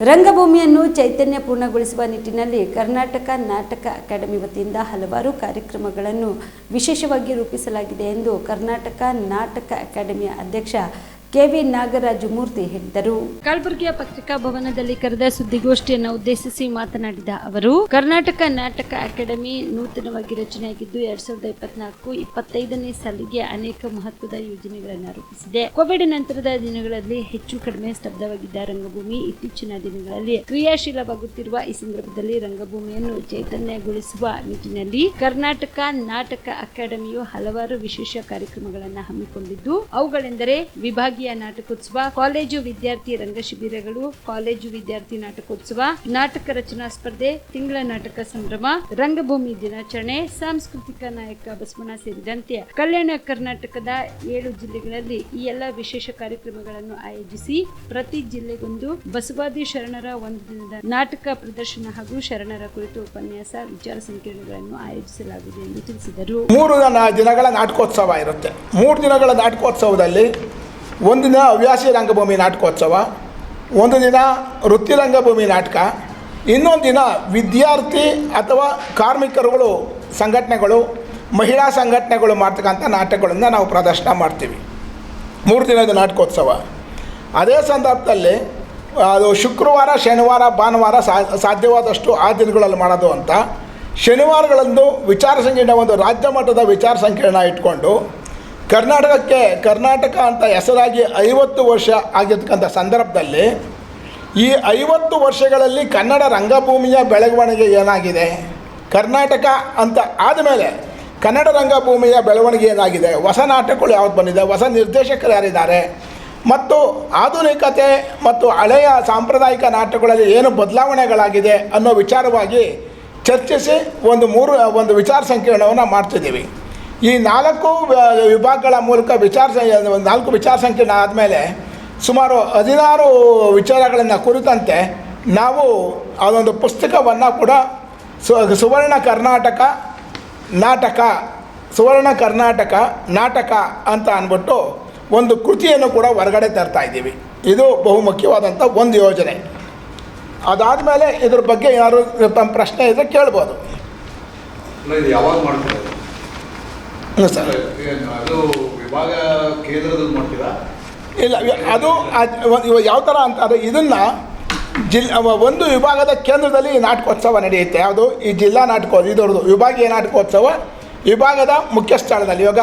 ರಂಗಭೂಮಿಯನ್ನು ಚೈತನ್ಯ ಪೂರ್ಣಗೊಳಿಸುವ ನಿಟ್ಟಿನಲ್ಲಿ ಕರ್ನಾಟಕ ನಾಟಕ ಅಕಾಡೆಮಿ ವತಿಯಿಂದ ಹಲವಾರು ಕಾರ್ಯಕ್ರಮಗಳನ್ನು ವಿಶೇಷವಾಗಿ ರೂಪಿಸಲಾಗಿದೆ ಎಂದು ಕರ್ನಾಟಕ ನಾಟಕ ಅಕಾಡೆಮಿಯ ಅಧ್ಯಕ್ಷ ಕೆವಿ ನಾಗರಾಜ ಮೂರ್ತಿ ಹೇಳಿದರು. ಕಲಬುರಗಿಯ ಪತ್ರಿಕಾ ಭವನದಲ್ಲಿ ಕರೆದ ಸುದ್ದಿಗೋಷ್ಠಿಯನ್ನು ಉದ್ದೇಶಿಸಿ ಮಾತನಾಡಿದ ಅವರು, ಕರ್ನಾಟಕ ನಾಟಕ ಅಕಾಡೆಮಿ ನೂತನವಾಗಿ ರಚನೆಯಾಗಿದ್ದು ಎರಡ್ ಸಾವಿರದ ಇಪ್ಪತ್ನಾಲ್ಕು ಇಪ್ಪತ್ತೈದನೇ ಸಾಲಿಗೆ ಅನೇಕ ಮಹತ್ವದ ಯೋಜನೆಗಳನ್ನು ರೂಪಿಸಿದೆ. ಕೋವಿಡ್ ನಂತರದ ದಿನಗಳಲ್ಲಿ ಹೆಚ್ಚು ಕಡಿಮೆ ಸ್ತಬ್ಧವಾಗಿದ್ದ ರಂಗಭೂಮಿ ಇತ್ತೀಚಿನ ದಿನಗಳಲ್ಲಿ ಕ್ರಿಯಾಶೀಲವಾಗುತ್ತಿರುವ ಈ ಸಂದರ್ಭದಲ್ಲಿ ರಂಗಭೂಮಿಯನ್ನು ಚೈತನ್ಯಗೊಳಿಸುವ ನಿಟ್ಟಿನಲ್ಲಿ ಕರ್ನಾಟಕ ನಾಟಕ ಅಕಾಡೆಮಿಯು ಹಲವಾರು ವಿಶೇಷ ಕಾರ್ಯಕ್ರಮಗಳನ್ನು ಹಮ್ಮಿಕೊಂಡಿದ್ದು, ಅವುಗಳೆಂದರೆ ವಿಭಾಗೀಯ ನಾಟಕೋತ್ಸವ, ಕಾಲೇಜು ವಿದ್ಯಾರ್ಥಿ ರಂಗ ಶಿಬಿರಗಳು, ಕಾಲೇಜು ವಿದ್ಯಾರ್ಥಿ ನಾಟಕೋತ್ಸವ, ನಾಟಕ ರಚನಾ ಸ್ಪರ್ಧೆ, ತಿಂಗಳ ನಾಟಕ ಸಂಭ್ರಮ, ರಂಗಭೂಮಿ ದಿನಾಚರಣೆ, ಸಾಂಸ್ಕೃತಿಕ ನಾಯಕ ಬಸವಣ್ಣ ಸೇರಿದಂತೆ ಕಲ್ಯಾಣ ಕರ್ನಾಟಕದ ಏಳು ಜಿಲ್ಲೆಗಳಲ್ಲಿ ಈ ಎಲ್ಲ ವಿಶೇಷ ಕಾರ್ಯಕ್ರಮಗಳನ್ನು ಆಯೋಜಿಸಿ ಪ್ರತಿ ಜಿಲ್ಲೆಗೊಂದು ಬಸವಾದಿ ಶರಣರ ಒಂದು ದಿನದ ನಾಟಕ ಪ್ರದರ್ಶನ ಹಾಗೂ ಶರಣರ ಕುರಿತು ಉಪನ್ಯಾಸ, ವಿಚಾರ ಸಂಕಿರಣಗಳನ್ನು ಆಯೋಜಿಸಲಾಗಿದೆ ಎಂದು ತಿಳಿಸಿದರು. ಮೂರು ದಿನ- ದಿನಗಳ ನಾಟಕೋತ್ಸವ ಇರುತ್ತೆ. ಮೂರು ದಿನಗಳ ನಾಟಕೋತ್ಸವದಲ್ಲಿ ಒಂದು ದಿನ ಹವ್ಯಾಸಿ ರಂಗಭೂಮಿ ನಾಟಕೋತ್ಸವ, ಒಂದು ದಿನ ವೃತ್ತಿ ರಂಗಭೂಮಿ ನಾಟಕ, ಇನ್ನೊಂದು ದಿನ ವಿದ್ಯಾರ್ಥಿ ಅಥವಾ ಕಾರ್ಮಿಕರುಗಳು ಸಂಘಟನೆಗಳು, ಮಹಿಳಾ ಸಂಘಟನೆಗಳು ಮಾಡ್ತಕ್ಕಂಥ ನಾಟಕಗಳನ್ನು ನಾವು ಪ್ರದರ್ಶನ ಮಾಡ್ತೀವಿ. ಮೂರು ದಿನದ ನಾಟಕೋತ್ಸವ. ಅದೇ ಸಂದರ್ಭದಲ್ಲಿ, ಅದು ಶುಕ್ರವಾರ, ಶನಿವಾರ, ಭಾನುವಾರ ಸಾಧ್ಯವಾದಷ್ಟು ಆ ದಿನಗಳಲ್ಲಿ ಮಾಡೋದು ಅಂತ, ಶನಿವಾರಗಳಂದು ವಿಚಾರ ಸಂಕಿರಣ, ಒಂದು ರಾಜ್ಯ ಮಟ್ಟದ ವಿಚಾರ ಸಂಕಿರಣ ಇಟ್ಕೊಂಡು ಕರ್ನಾಟಕಕ್ಕೆ ಕರ್ನಾಟಕ ಅಂತ ಹೆಸರಾಗಿ ಐವತ್ತು ವರ್ಷ ಆಗಿರ್ತಕ್ಕಂಥ ಸಂದರ್ಭದಲ್ಲಿ ಈ ಐವತ್ತು ವರ್ಷಗಳಲ್ಲಿ ಕನ್ನಡ ರಂಗಭೂಮಿಯ ಬೆಳವಣಿಗೆ ಏನಾಗಿದೆ? ಕರ್ನಾಟಕ ಅಂತ ಆದಮೇಲೆ ಕನ್ನಡ ರಂಗಭೂಮಿಯ ಬೆಳವಣಿಗೆ ಏನಾಗಿದೆ? ಹೊಸ ನಾಟಕಗಳು ಯಾವ್ದು ಬಂದಿದೆ? ಹೊಸ ನಿರ್ದೇಶಕರು ಯಾರಿದ್ದಾರೆ? ಮತ್ತು ಆಧುನಿಕತೆ ಮತ್ತು ಹಳೆಯ ಸಾಂಪ್ರದಾಯಿಕ ನಾಟಕಗಳಲ್ಲಿ ಏನು ಬದಲಾವಣೆಗಳಾಗಿದೆ ಅನ್ನೋ ವಿಚಾರವಾಗಿ ಚರ್ಚಿಸಿ ಒಂದು ಮೂರು, ಒಂದು ವಿಚಾರ ಸಂಕಿರಣವನ್ನು ಮಾಡ್ತಿದ್ದೀವಿ. ಈ ನಾಲ್ಕು ವಿಭಾಗಗಳ ಮೂಲಕ ವಿಚಾರ ನಾಲ್ಕು ವಿಚಾರ ಸಂಕಿರಣ ಆದಮೇಲೆ ಸುಮಾರು ಹದಿನಾರು ವಿಚಾರಗಳನ್ನು ಕುರಿತಂತೆ ನಾವು ಅದೊಂದು ಪುಸ್ತಕವನ್ನು ಕೂಡ ಸುವರ್ಣ ಕರ್ನಾಟಕ ನಾಟಕ, ಸುವರ್ಣ ಕರ್ನಾಟಕ ನಾಟಕ ಅಂತ ಅಂದ್ಬಿಟ್ಟು ಒಂದು ಕೃತಿಯನ್ನು ಕೂಡ ಹೊರಗಡೆ ತರ್ತಾ ಇದ್ದೀವಿ. ಇದು ಬಹುಮುಖ್ಯವಾದಂಥ ಒಂದು ಯೋಜನೆ. ಅದಾದಮೇಲೆ ಇದ್ರ ಬಗ್ಗೆ ಏನಾದರೂ ತಮ್ಮ ಪ್ರಶ್ನೆ ಇದ್ದರೆ ಕೇಳ್ಬೋದು. ಯಾವಾಗ ಮಾಡ್ತೀರಾ ಸರ್. ಅದು ವಿಭಾಗ ಕೇಂದ್ರದಲ್ಲಿ ಮಾಡ್ತೀರಾ? ಇಲ್ಲ ಅದು ಯಾವ ಥರ ಅಂತ ಅದು ಇದನ್ನು ಜಿಲ್ ಒಂದು ವಿಭಾಗದ ಕೇಂದ್ರದಲ್ಲಿ ಈ ನಾಟಕೋತ್ಸವ ನಡೆಯುತ್ತೆ. ಯಾವುದು? ಈ ಜಿಲ್ಲಾ ನಾಟಕೋತ್ಸವ ಇದರದು. ವಿಭಾಗೀಯ ನಾಟಕೋತ್ಸವ ವಿಭಾಗದ ಮುಖ್ಯ ಸ್ಥಳದಲ್ಲಿ ಇವಾಗ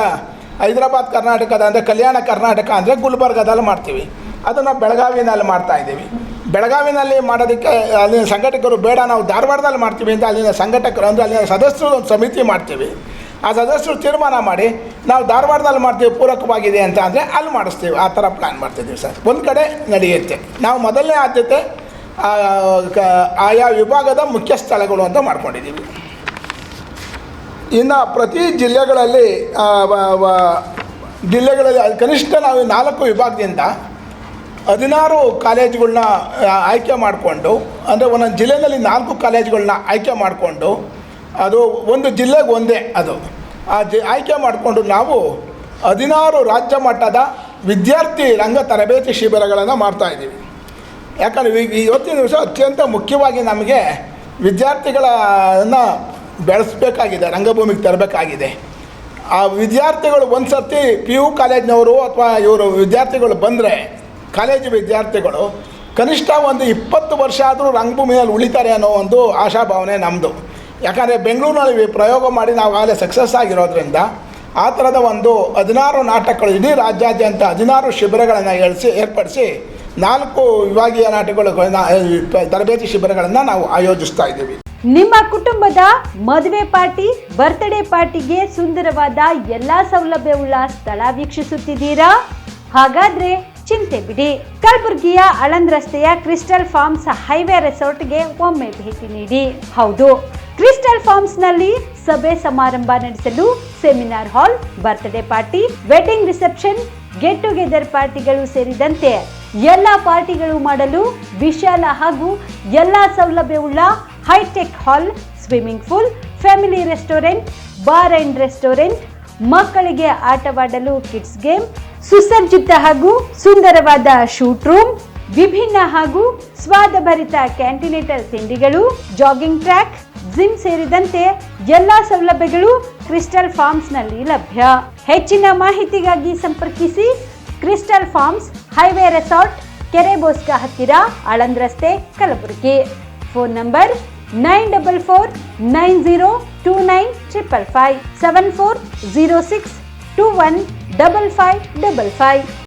ಹೈದರಾಬಾದ್ ಕರ್ನಾಟಕದ ಅಂದರೆ ಕಲ್ಯಾಣ ಕರ್ನಾಟಕ ಅಂದರೆ ಗುಲ್ಬರ್ಗದಲ್ಲಿ ಮಾಡ್ತೀವಿ. ಅದನ್ನು ಬೆಳಗಾವಿನಲ್ಲಿ ಮಾಡ್ತಾ ಇದ್ದೀವಿ. ಬೆಳಗಾವಿನಲ್ಲಿ ಮಾಡೋದಕ್ಕೆ ಅಲ್ಲಿನ ಸಂಘಟಕರು ಬೇಡ. ನಾವು ಧಾರವಾಡದಲ್ಲಿ ಮಾಡ್ತೀವಿ ಅಂತ ಅಲ್ಲಿನ ಸಂಘಟಕರು ಅಂದರೆ ಅಲ್ಲಿನ ಸದಸ್ಯರು ಒಂದು ಸಮಿತಿ ಮಾಡ್ತೀವಿ. ಆ ಸದಸ್ಯರು ತೀರ್ಮಾನ ಮಾಡಿ, ನಾವು ಧಾರವಾಡದಲ್ಲಿ ಮಾಡ್ತೀವಿ, ಪೂರಕವಾಗಿದೆ ಅಂತ ಅಂದರೆ ಅಲ್ಲಿ ಮಾಡಿಸ್ತೀವಿ. ಆ ಥರ ಪ್ಲ್ಯಾನ್ ಮಾಡ್ತಿದ್ದೀವಿ ಸರ್. ಒಂದು ಕಡೆ ನಡೆಯುತ್ತೆ. ನಾವು ಮೊದಲನೇ ಆದ್ಯತೆ ಆಯಾ ವಿಭಾಗದ ಮುಖ್ಯ ಸ್ಥಳಗಳು ಅಂತ ಮಾಡ್ಕೊಂಡಿದ್ದೀವಿ. ಇನ್ನು ಪ್ರತಿ ಜಿಲ್ಲೆಗಳಲ್ಲಿ ಜಿಲ್ಲೆಗಳಲ್ಲಿ, ಅದು ಕನಿಷ್ಠ ನಾವು ನಾಲ್ಕು ವಿಭಾಗದಿಂದ ಹದಿನಾರು ಕಾಲೇಜುಗಳನ್ನ ಆಯ್ಕೆ ಮಾಡಿಕೊಂಡು, ಅಂದರೆ ಒಂದೊಂದು ಜಿಲ್ಲೆಯಲ್ಲಿ ನಾಲ್ಕು ಕಾಲೇಜುಗಳನ್ನ ಆಯ್ಕೆ ಮಾಡಿಕೊಂಡು, ಅದು ಒಂದು ಜಿಲ್ಲೆಗೆ ಒಂದೇ ಅದು. ಆ ಜಿ ಆಯ್ಕೆ ಮಾಡಿಕೊಂಡು ನಾವು ಹದಿನಾರು ರಾಜ್ಯ ಮಟ್ಟದ ವಿದ್ಯಾರ್ಥಿ ರಂಗ ತರಬೇತಿ ಶಿಬಿರಗಳನ್ನು ಮಾಡ್ತಾಯಿದ್ದೀವಿ ಯಾಕಂದರೆ ಇವತ್ತಿನ ದಿವಸ ಅತ್ಯಂತ ಮುಖ್ಯವಾಗಿ ನಮಗೆ ವಿದ್ಯಾರ್ಥಿಗಳನ್ನು ಬೆಳೆಸಬೇಕಾಗಿದೆ, ರಂಗಭೂಮಿಗೆ ತರಬೇಕಾಗಿದೆ. ಆ ವಿದ್ಯಾರ್ಥಿಗಳು ಒಂದು ಸರ್ತಿ ಪಿ ಯು ಕಾಲೇಜ್ನವರು ಅಥವಾ ಇವರು ವಿದ್ಯಾರ್ಥಿಗಳು ಬಂದರೆ, ಕಾಲೇಜು ವಿದ್ಯಾರ್ಥಿಗಳು ಕನಿಷ್ಠ ಒಂದು ಇಪ್ಪತ್ತು ವರ್ಷ ಆದರೂ ರಂಗಭೂಮಿಯಲ್ಲಿ ಉಳಿತಾರೆ ಅನ್ನೋ ಒಂದು ಆಶಾಭಾವನೆ ನಮ್ಮದು ಯಾಕಂದರೆ ಬೆಂಗಳೂರಿನಲ್ಲಿ ಪ್ರಯೋಗ ಮಾಡಿ ನಾವು ಆಗಲೇ ಸಕ್ಸಸ್ ಆಗಿರೋದ್ರಿಂದ ಆ ಥರದ ಒಂದು ಹದಿನಾರು ನಾಟಕಗಳು ಇಡೀ ರಾಜ್ಯಾದ್ಯಂತ ಹದಿನಾರು ಶಿಬಿರಗಳನ್ನು ಏಳಿಸಿ ಏರ್ಪಡಿಸಿ ನಾಲ್ಕು ವಿಭಾಗೀಯ ನಾಟಕಗಳು ತರಬೇತಿ ಶಿಬಿರಗಳನ್ನು ನಾವು ಆಯೋಜಿಸ್ತಾ ಇದ್ದೀವಿ. ನಿಮ್ಮ ಕುಟುಂಬದ ಮದುವೆ ಪಾರ್ಟಿ ಬರ್ತ್ಡೇ ಪಾರ್ಟಿಗೆ ಸುಂದರವಾದ ಎಲ್ಲಾ ಸೌಲಭ್ಯವುಳ್ಳ ಸ್ಥಳ ವೀಕ್ಷಿಸುತ್ತಿದ್ದೀರಾ? ಹಾಗಾದ್ರೆ ಚಿಂತೆ ಬಿಡಿ. ಕಲಬುರಗಿಯ ಅಳಂದ್ ರಸ್ತೆಯ ಕ್ರಿಸ್ಟಲ್ ಫಾರ್ಮ್ಸ್ ಹೈವೇ ರೆಸಾರ್ಟ್ಗೆ ಒಮ್ಮೆ ಭೇಟಿ ನೀಡಿ. ಹೌದು. ಕ್ರಿಸ್ಟಲ್ ಫಾರ್ಮ್ಸ್ನಲ್ಲಿ ಸಭೆ ಸಮಾರಂಭ ನಡೆಸಲು seminar hall, birthday party, wedding reception, get together ಪಾರ್ಟಿಗಳು ಸೇರಿದಂತೆ ಎಲ್ಲ ಪಾರ್ಟಿಗಳು ಮಾಡಲು ವಿಶಾಲ ಹಾಗೂ ಎಲ್ಲ ಸೌಲಭ್ಯವುಳ್ಳ hi tech hall, swimming pool, family restaurant, bar and restaurant, ಮಕ್ಕಳಿಗೆ ಆಟವಾಡಲು ಕಿಡ್ಸ್ ಗೇಮ್, ಸುಸಜ್ಜಿತ ಹಾಗೂ ಸುಂದರವಾದ ಶೂಟ್ ರೂಮ್, ವಿಭಿನ್ನ ಹಾಗೂ ಸ್ವಾದಭರಿತ ಕ್ಯಾಂಟಿನೇಟರ್ ತಿಂಡಿಗಳು, ಜಾಗಿಂಗ್ ಟ್ರ್ಯಾಕ್ ಜಿಮ್ ಸೇರಿದಂತೆ ಎಲ್ಲಾ ಸೌಲಭ್ಯಗಳು ಕ್ರಿಸ್ಟಲ್ ಫಾರ್ಮ್ಸ್ನಲ್ಲಿ ಲಭ್ಯ. ಹೆಚ್ಚಿನ ಮಾಹಿತಿಗಾಗಿ ಸಂಪರ್ಕಿಸಿ ಕ್ರಿಸ್ಟಲ್ ಫಾರ್ಮ್ಸ್ ಹೈವೇ ರೆಸಾರ್ಟ್ ಕೆರೆಬೋಸ್ಕ ಹತ್ತಿರ ಆಳಂದ್ ರಸ್ತೆ, Kalaburagi. Phone number nine double four nine zero two nine triple five, seven four zero six two one double five double five.